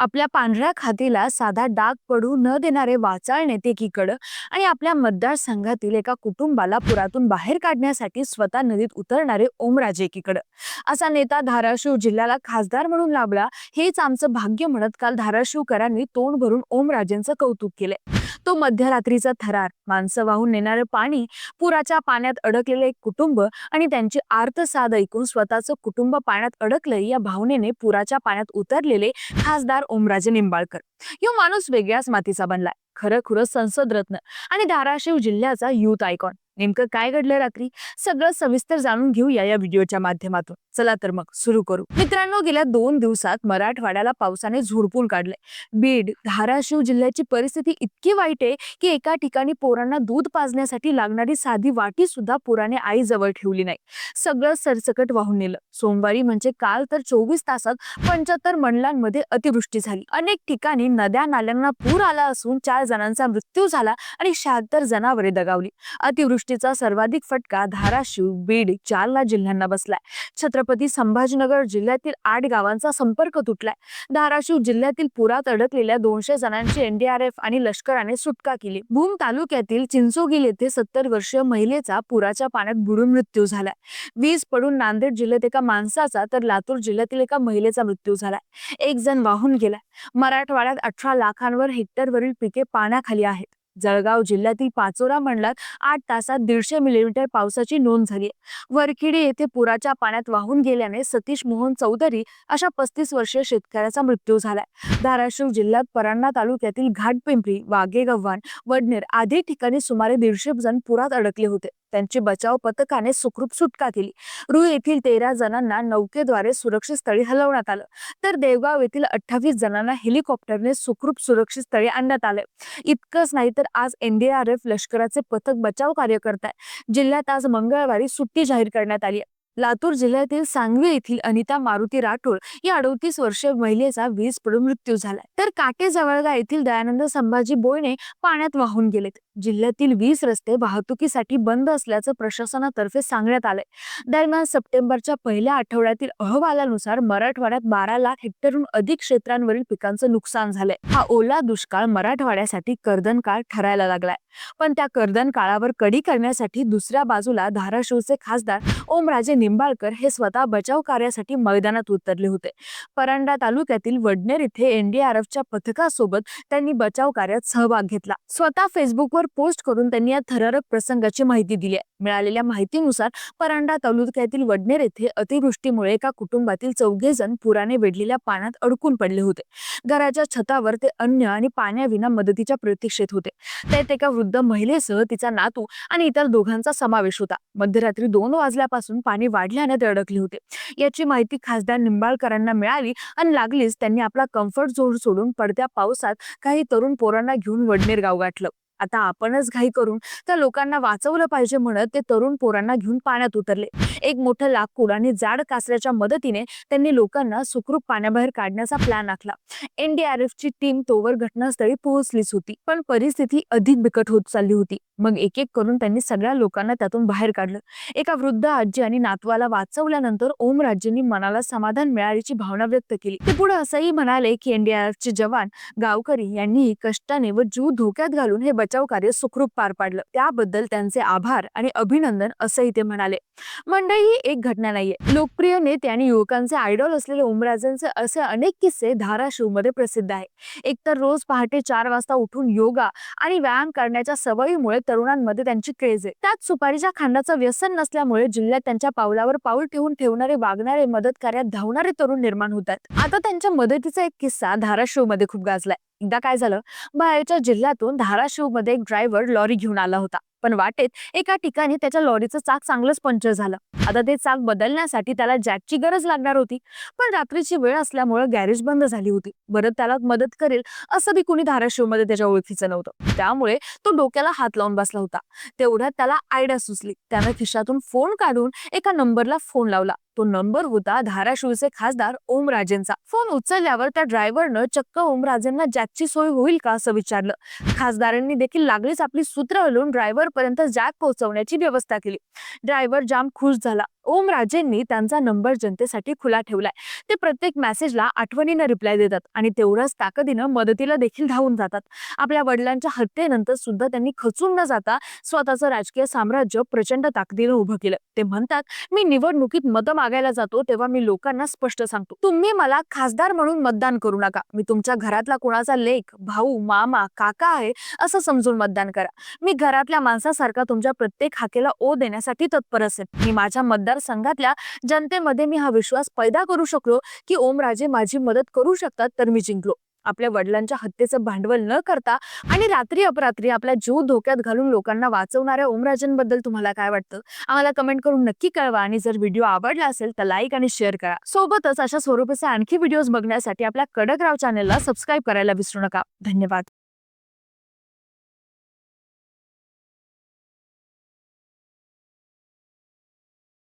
आपल्या पांढऱ्या खातीला साधा डाग पडू न देणारे वाचाळ नेतेकीकडं आणि आपल्या मतदारसंघातील एका कुटुंबाला पुरातून बाहेर काढण्यासाठी स्वतः नदीत उतरणारे ओमराजेकीकडं असा नेता धाराशिव जिल्ह्याला खासदार म्हणून लाभला. हेच आमचं भाग्य म्हणत काल धाराशिवकरांनी तोंड भरून ओमराजेंचं कौतुक केलंय तो मध्यरात्रीचा थरार. माणसं वाहून नेणारं पाणी पुराच्या पाण्यात अडकलेले एक कुटुंब आणि त्यांची आर्तसाद ऐकून स्वतःचं कुटुंब पाण्यात अडकलंय या भावनेने पुराच्या पाण्यात उतरलेले खासदार ओमराजे निंबाळकर. यो माणूस वेगळ्याच मातीचा बनलाय. खरं खुरं संसद रत्न आणि धाराशिव जिल्ह्याचा युथ आयकॉन. नेमकं काय घडलं रात्री? सगळं सविस्तर जाणून घेऊया या व्हिडिओच्या माध्यमातून. चला तर मग सुरू करू. मित्रांनो गेल्या दोन दिवसात मराठवाड्याला पावसाने झोडपून काढले बीड धाराशिव जिल्ह्याची परिस्थिती इतकी वाईट आहे की एका ठिकाणी पोरांना दूध पाजण्यासाठी लागणारी साधी वाटी सुद्धा पुराने आई जवळ ठेवली नाही. सगळं सरसकट वाहून नेलं. सोमवारी म्हणजे काल तर चोवीस तासात पंच्याहत्तर मंडलांमध्ये अतिवृष्टी झाली. अनेक ठिकाणी नद्या नाल्यांना पूर आला असून चार जणांचा मृत्यू झाला आणि शहात्तर जनावरे दगावली. अतिवृष्टी अतिवृष्टीचा सर्वाधिक फटका धाराशिव बीड जालना जिल्ह्यांना बसलाय. छत्रपती संभाजीनगर जिल्ह्यातील आठ गावांचा संपर्क तुटलाय. धाराशिव जिल्ह्यातील पुरात अडकलेल्या दोनशे जणांची एनडीआरएफ आणि लष्कराने सुटका केली. भूम तालुक्यातील चिंचोगिल येथे सत्तर वर्षीय महिलेचा पुराच्या पाण्यात बुडून मृत्यू झालाय. वीज पडून नांदेड जिल्ह्यात एका माणसाचा तर लातूर जिल्ह्यातील एका महिलेचा मृत्यू झालाय. एक जण वाहून गेलाय. मराठवाड्यात अठरा लाखांवर हेक्टरवरील पिके पाण्याखाली आहेत. जळगाव जिल्ह्यातील पाचोरा मंडळात आठ तासात दीडशे मिलीमीटर पावसाची नोंद झाली वरखेडी येथे पुराच्या पाण्यात वाहून गेल्याने सतीश मोहन चौधरी अशा पस्तीस वर्षीय शेतकऱ्याचा मृत्यू झालाय. धाराशिव जिल्ह्यात परांडा तालुक्यातील घाटपिंपरी वागेगव्हाण वडनेर आदी ठिकाणी सुमारे दीडशे जण पुरात अडकले होते. त्यांची बचाव पथकाने सुखरूप सुटका केली. रु येथील तेरा जणांना नौकेद्वारे सुरक्षित स्थळी हलवण्यात आलं. तर देवगाव येथील अठ्ठावीस जणांना हेलिकॉप्टरने सुखरूप सुरक्षित स्थळी आणण्यात आले. इतकंच नाही तर आज एनडीआरएफ लष्कराचे पथक बचाव कार्य करत आहे जिल्ह्यात आज मंगळवारी सुट्टी जाहीर करण्यात आली आहे. लातूर जिल्ह्यातील सांगवी येथील अनिता मारुती राठोड या अडतीस वर्षीय महिलेचा वीज पडून मृत्यू झालाय. तर काटे जवळगा येथील दयानंद संभाजी बोयने पाण्यात वाहून गेलेत. जिल्ह्यातील वीस रस्ते वाहतुकीसाठी बंद असल्याचं प्रशासनातर्फे सांगण्यात आले दरम्यान सप्टेंबरच्या पहिल्या आठवड्यातील अहवालानुसार मराठवाड्यात बारा लाख हेक्टरहून अधिक क्षेत्रांवरील पिकांचं नुकसान झालंय. हा ओला दुष्काळ मराठवाड्यासाठी कर्दन काळ ठरायला लागलाय. पण त्या कर्दन काळावर कडी करण्यासाठी दुसऱ्या बाजूला धाराशिवचे खासदार ओमराजे निंबाळकर हे स्वतः बचाव कार्यासाठी मैदानात उतरले होते. परांडा तालुक्यातील वडनेर इथे एनडीआरएफच्या पथकासोबत त्यांनी बचाव कार्यात सहभाग घेतला. स्वतः फेसबुकवर पोस्ट करून त्यांनी या थरारक प्रसंगाची माहिती दिली आहे. मिळालेल्या माहितीनुसार परांडा तालुक्यातील वडनेर येथे अतिवृष्टीमुळे एका कुटुंबातील चौघे जण पुराने वेढलेल्या पाण्यात अडकून पडले होते. घराच्या छतावर ते अन्न आणि पाण्याविना मदतीच्या प्रतीक्षेत होते. त्यात एका वृद्ध महिलेसह तिचा नातू आणि इतर दोघांचा समावेश होता. मध्यरात्री दोन वाजल्यापासून पाणी वाढल्याने ते अडकले होते. याची माहिती खासदार निंबाळकरांना मिळाली आणि लागलीच त्यांनी आपला कम्फर्ट झोन सोडून पडत्या पावसात काही तरुण पोरांना घेऊन वडनेर गाव गाठलं. आता आपणच घाई करून त्या लोकांना वाचवलं पाहिजे म्हणत ते तरुण पोरांना घेऊन पाण्यात उतरले. एक मोठं लाकूड आणि जाड कासऱ्याच्या मदतीने त्यांनी लोकांना सुखरूप पाण्याबाहेर काढण्याचा प्लॅन आखला. एनडीआरएफ ची टीम तोवर घटनास्थळी पोहोचलीच होती पण परिस्थिती अधिक बिकट होत चालली होती. मग एक एक करून त्यांनी सगळ्या लोकांना त्यातून बाहेर काढलं. एका वृद्ध आजी आणि नातवाला वाचवल्यानंतर ओम राज्यांनी मनाला समाधान मिळाल्याची भावना व्यक्त केली. ते पुढे असंही म्हणाले की एनडीआरएफचे जवान गावकरी यांनी कष्टाने व जीव धोक्यात घालून हे बचाव कार्य सुखरूप पार पाडलं. त्याबद्दल त्यांचे आभार आणि अभिनंदन असंही ते म्हणाले. मंडळी ही एक घटना नाहीये. लोकप्रिय नेते आणि युवकांचे आयडॉल असलेले उमराजांचे असे अनेक किस्से धाराशिवमध्ये प्रसिद्ध आहे. एकतर रोज पहाटे चार वाजता उठून योगा आणि व्यायाम करण्याच्या सवयीमुळे तरुणांमध्ये त्यांची क्रेज आहे. त्यात सुपारीच्या खांडाचं व्यसन नसल्यामुळे जिल्ह्यात त्यांच्या पावलावर पाऊल ठेवून ठेवणारे वागणारे मदत कार्यात धावणारे तरुण निर्माण होतात. आता त्यांच्या मदतीचा एक किस्सा धाराशिवमध्ये खूप गाजलाय. एकदा काय झालं बाहेरच्या जिल्ह्यातून धाराशिवमध्ये एक ड्रायव्हर लॉरी घेऊन आला होता. पण वाटेत एका ठिकाणी त्याच्या लॉरीचं चाक चांगलंच पंक्चर झालं. आता ते चाक बदलण्यासाठी त्याला जॅकची गरज लागणार होती. पण रात्रीची वेळ असल्यामुळे गॅरेज बंद झाली होती. बरं त्याला मदत करेल असं बी कुणी धाराशिवमध्ये त्याच्या ओळखीचं नव्हतं. त्यामुळे तो डोक्याला हात लावून बसला होता. तेवढ्यात त्याला आयडिया सुचली. त्यानं खिशातून फोन काढून एका नंबरला फोन लावला. तो नंबर होता धाराशिवचे खासदार ओमराजेंचा. फोन उचलल्यावर त्या ड्रायव्हरनं चक्क ओमराजेंना जॅकची सोय होईल का असं विचारलं. खासदारांनी देखील लागलीच आपली सूत्र हलवून ड्रायव्हर पर्यंत जॅक पोहोचवण्याची व्यवस्था केली. ड्रायव्हर जाम खुश झाला. ओम राजेंनी त्यांचा नंबर जनतेसाठी खुला ठेवलाय. ते प्रत्येक मेसेजला आठवणीनं रिप्लाय देतात आणि तेवढ्याच ताकदीनं मदतीला देखील धावून जातात. आपल्या वडिलांच्या हत्येनंतर सुद्धा त्यांनी खचून न जाता स्वतःचं राजकीय साम्राज्य प्रचंड ताकदीनं उभं केलं. ते म्हणतात मी निवडणुकीत मतं मागायला जातो तेव्हा मी लोकांना स्पष्ट सांगतो. तुम्ही मला खासदार म्हणून मतदान करू नका. मी तुमच्या घरातला कोणाचा लेख भाऊ मामा काका आहे असं समजून मतदान करा. मी घरातल्या माणसासारखा तुमच्या प्रत्येक हाकेला ओ देण्यासाठी तत्पर असेल. मी माझ्या मतदारसंघातल्या जनतेमध्ये मी हा विश्वास पैदा करू शकलो की ओमराजे माझी मदत करू शकतात तर मी जिंकलो. आपल्या वडिलांच्या हत्येचं भांडवल न करता आणि रात्री अपरात्री आपला जीव धोक्यात घालून लोकांना वाचवणाऱ्या ओमराजांबद्दल तुम्हाला काय वाटतं? आम्हाला कमेंट करून नक्की कळवा आणि जर व्हिडिओ आवडला असेल तर लाईक आणि शेअर करा. सोबतच अशा स्वरूपाचे आणखी व्हिडिओज बघण्यासाठी आपल्या कडकराव चॅनलला सबस्क्राईब करायला विसरू नका. धन्यवाद.